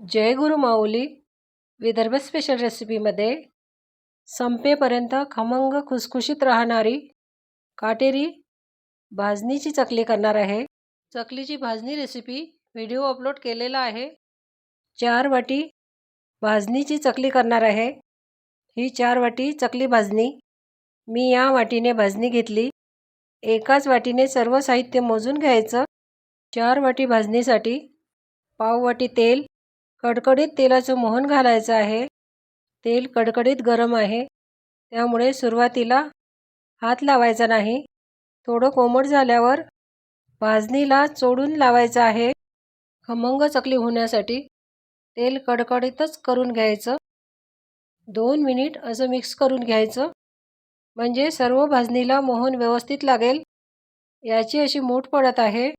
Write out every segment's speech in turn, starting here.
जय गुरु माऊली. Vidarbha special रेसिपीमध्ये संपेपर्यंत खमंग खुसखुशीत राहणारी काटेरी भाजणीची चकली करणार आहे. चकलीची भाजणी रेसिपी व्हिडिओ अपलोड केलेला आहे. चार वाटी भाजणीची चकली करणार आहे. ही चार वाटी चकली भाजणी मी या वाटीने भाजणी घेतली. एकाच वाटीने सर्व साहित्य मोजून घ्यायचं. चार वाटी भाजणीसाठी पाव वाटी तेल कडकडीत तेलाचं मोहन घालायचं आहे. तेल कडकडीत गरम आहे. त्यामुळे सुरुवातीला हात लावायचा नाही. थोडं कोमट झाल्यावर भाजणीला चोडून लावायचं आहे. खमंग चकली होण्यासाठी तेल कडकडीतच करून घ्यायचं. दोन मिनिट असं मिक्स करून घ्यायचं. म्हणजे सर्व भाजणीला मोहन व्यवस्थित लागेल. याची अशी मूठ पडत आहे.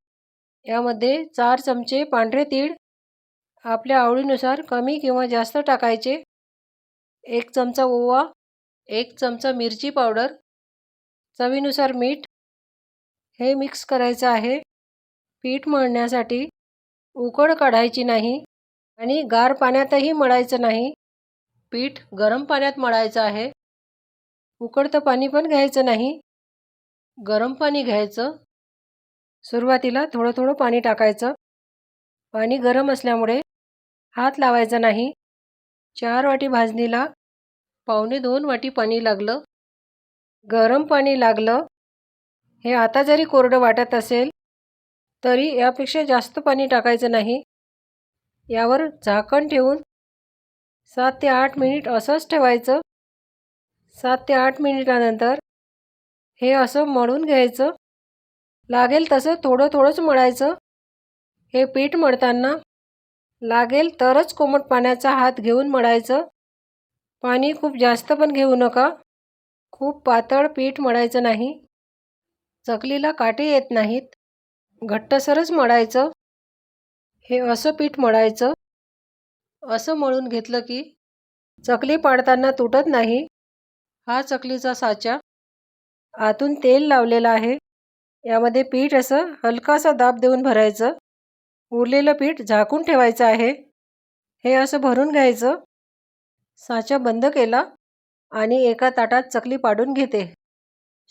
यामध्ये चार चमचे पांढरे तीळ आपल्या आवडीनुसार कमी किंवा जास्त टाकायचे. एक चमचा ओवा एक चमचा मिरची पावडर चवीनुसार मीठ. हे मिक्स करायचं आहे. पीठ मळण्यासाठी उकड काढायची नाही आणि गार पाण्यातही मळायचं नाही. पीठ गरम पाण्यात मळायचं आहे. उकडतं पाणी पण घ्यायचं नाही. गरम पाणी घ्यायचं. सुरुवातीला थोडं थोडं पाणी टाकायचं. पाणी गरम असल्यामुळे हात लावायचा नाही. चार वाटी भाजणीला पावणे दोन वाटी पाणी लागलं. गरम पाणी लागलं. हे आता जरी कोरडं वाटत असेल तरी यापेक्षा जास्त पाणी टाकायचं नाही. यावर झाकण ठेवून सात ते आठ मिनिट असंच ठेवायचं. सात ते आठ मिनिटानंतर हे असं मळून घ्यायचं. लागेल तसं थोडं थोडंच मळायचं. हे पीठ मळताना लागेल तरच कोमट पाण्याचा हात घेऊन मळायचं. पाणी खूप जास्त पण घेऊ नका. खूप पातळ पीठ मळायचं नाही. चकलीला काटे येत नाहीत. घट्टसरच मळायचं. हे असं पीठ मळायचं. असं मळून घेतलं की चकली पाडताना तुटत नाही. हा चकलीचा साचा. आतून तेल लावलेला आहे. यामध्ये पीठ असं हलकासा दाब देऊन भरायचं. उरलेलं पीठ झाकून ठेवायचं आहे. हे असं भरून घ्यायचं. साचा बंद केला आणि एका ताटात चकली पाडून घेते.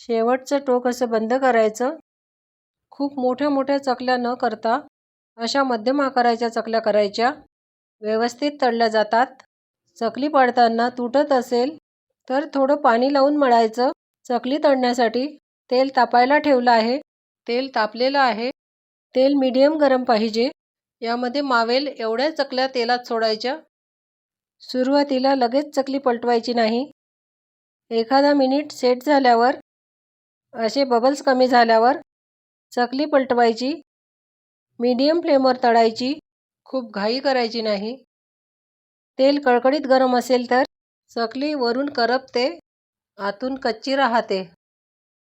शेवटचं टोक असं बंद करायचं. खूप मोठ्या मोठ्या चकल्या न करता अशा मध्यम आकाराच्या चकल्या करायच्या. व्यवस्थित तळल्या जातात. चकली पाडताना तुटत असेल तर थोडं पाणी लावून मळायचं. चकली तळण्यासाठी तेल तापायला ठेवलं आहे. तेल तापलेलं आहे. तेल मीडियम गरम पाहिजे. यामध्ये मावेल एवढ्या चकल्या तेलात सोडायच्या. सुरुवातीला लगेच चकली पलटवायची नाही. एखादा मिनिट सेट झाल्यावर असे बबल्स कमी झाल्यावर चकली पलटवायची. मीडियम फ्लेमवर तळायची. खूप घाई करायची नाही. तेल कळकळीत गरम असेल तर चकली वरून करपते आतून कच्ची राहते.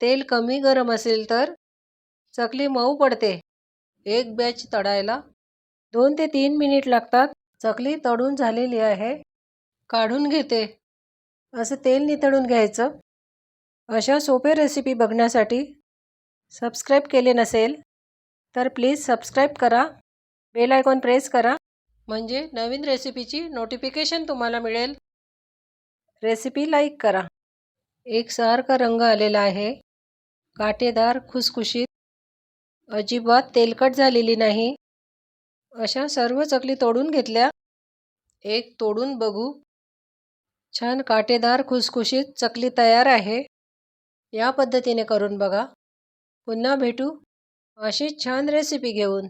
तेल कमी गरम असेल तर चकली मऊ पडते. एक बॅच तळायला. दोन ते तीन मिनिट लागतात. चकली तळून झालेली आहे. काढून घेते. असं तेल नितळून घ्यायचं. अशा सोपे रेसिपी बघण्यासाठी सबस्क्राईब केले नसेल तर प्लीज सबस्क्राईब करा. बेल आयकॉन प्रेस करा. म्हणजे नवीन रेसिपीची नोटिफिकेशन तुम्हाला मिळेल. रेसिपी लाईक करा. एकसारखा रंग आलेला आहे. काटेदार खुसखुशीत. अजिबात तेलकट झालेली नाही. अशा सर्व चकली तोडून घेतल्या. एक तोडून बघू. छान काटेदार खुसखुशीत चकली तयार आहे. या पद्धतीने करून बघा. पुन्हा भेटू. अशी छान रेसिपी घेऊन.